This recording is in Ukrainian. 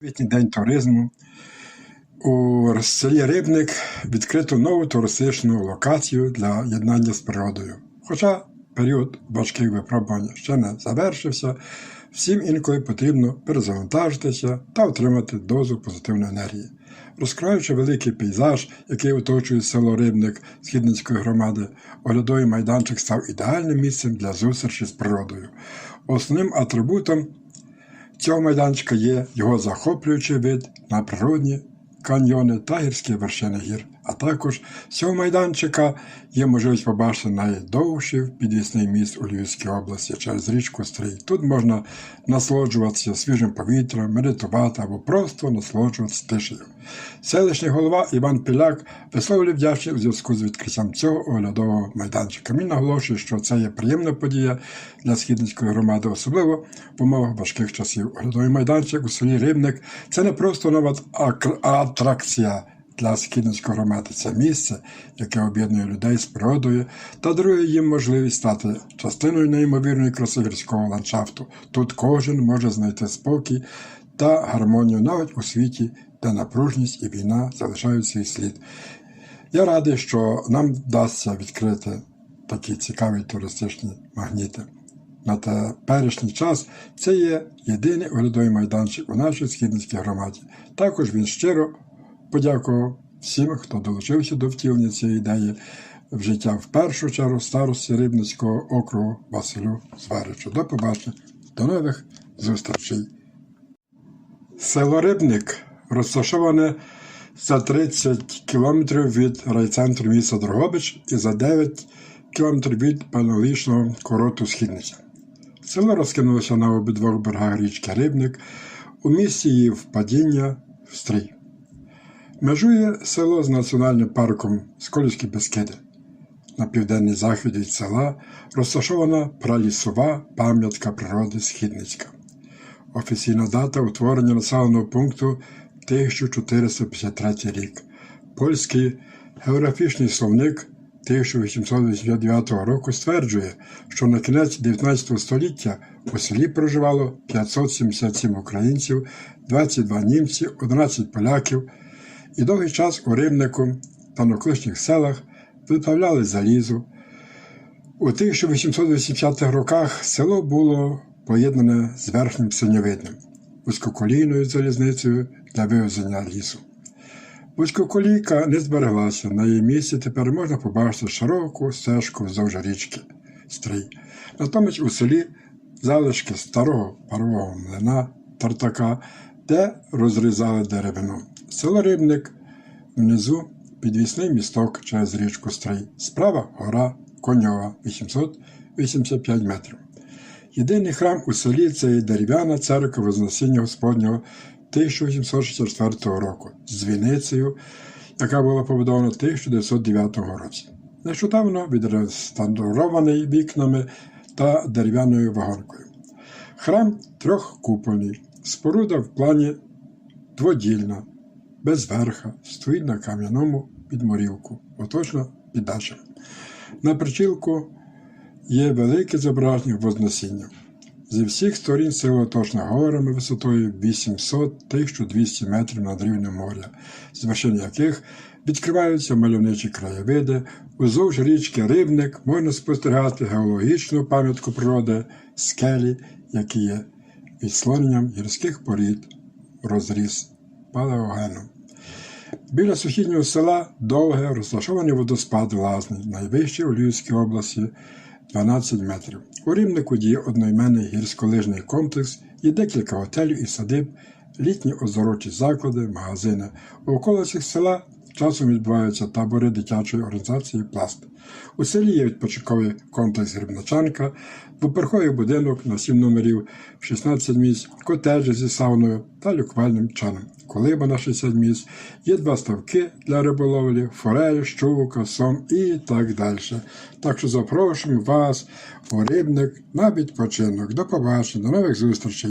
Квітній день туризму. У селі Рибник відкрито нову туристичну локацію для єднання з природою. Хоча період важких випробувань ще не завершився, всім інколи потрібно перезавантажитися та отримати дозу позитивної енергії. Розкриваючи великий пейзаж, який оточує село Рибник Східницької громади, оглядовий майданчик став ідеальним місцем для зустрічі з природою. Основним атрибутом цього майданчика є його захоплюючий вид на природні каньйони та гірські вершини гір. А також з цього майданчика є можливість побачити найдовший підвісний міст у Львівській області через річку Стрий. Тут можна насолоджуватися свіжим повітрям, медитувати або просто насолоджуватися тишею. Селищний голова Іван Піляк висловлює вдячність у зв'язку з відкриттям цього оглядового майданчика. Він наголошує, що це є приємна подія для східницької громади, особливо в умовах важких часів. Оглядовий майданчик у селі Рибник це не просто нова атракція. Для східницької громади це місце, яке об'єднує людей з природою та дарує їм можливість стати частиною неймовірної краси гірського ландшафту. Тут кожен може знайти спокій та гармонію навіть у світі, де напружність і війна залишають свій слід. Я радий, що нам вдасться відкрити такі цікаві туристичні магніти. На теперішній час це є єдиний оглядовий майданчик у нашій східницькій громаді. Також він щиро подякував всім, хто долучився до втілення цієї ідеї в життя в першу чергу старості Рибницького округу Василю Зваричу. До побачення, до нових зустрічей. Село Рибник розташоване за 30 кілометрів від райцентру міста Дрогобич і за 9 кілометрів від панелічного курорту Східниця. Село розкинулося на обидвох берегах річки Рибник, у місті її впадіння в стрій. Межує село з національним парком Сколівські Бескиди. На південний захід від села розташована пралісова пам'ятка природи Східницька. Офіційна дата утворення населеного пункту 1453 рік. Польський географічний словник 1889 року стверджує, що на кінець 19 століття у селі проживало 577 українців, 22 німці, 11 поляків, і довгий час у Римнику та навколишніх селах виправляли залізо. У 1880-х роках село було поєднане з верхнім синьовидним, вузькоколійною залізницею для вивезення лісу. Вузькоколійка не збереглася, на її місці тепер можна побачити широку стежку вздовж річки Стрий. Натомість у селі залишки старого парового млина Тартака, де розрізали деревину. Село Рибник внизу підвісний місток через річку Стрий. Справа гора Коньова 885 метрів. Єдиний храм у селі це дерев'яна церква Вознесіння Господнього 1864 року з дзвіницею, яка була побудована в 1909 році. Нещодавно відреставрований вікнами та дерев'яною вагонкою. Храм трьохкупольний, споруда в плані дводільна, без верха, стоїть на кам'яному підморівку, оточена піддачем. На причілку є велике зображення Вознесіння. Зі всіх сторін село оточено горами висотою 800-1200 метрів над рівнем моря, з вершин яких відкриваються мальовничі краєвиди. Уздовж річки Рибник можна спостерігати геологічну пам'ятку природи скелі, які є відслоненням гірських порід, розріз палеогену. Біля сусіднього села довге розташований водоспад Лазний, найвищий у Львівській області 12 метрів. У Рівнику діє одноіменний гірськолижний комплекс, є декілька готелів і садиб, літні оздоровчі заклади, магазини. У околицях села часом відбуваються табори дитячої організації Пласт. У селі є відпочинковий комплекс Грибначанка, двоповерховий будинок на 7 номерів, 16 місць, котеджі зі сауною та лікувальним чаном. Колиба на 60 місць, є два ставки для риболовлі, форель, щука, сом і так далі. Так що запрошуємо вас у рибник на відпочинок. До побачення, до нових зустрічей.